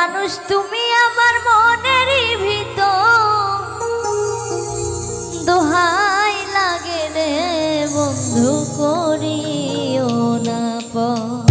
মানুষ তুমি আমার মনেরই ভিত দোহাই লাগে রে বন্ধু করিও না পথ।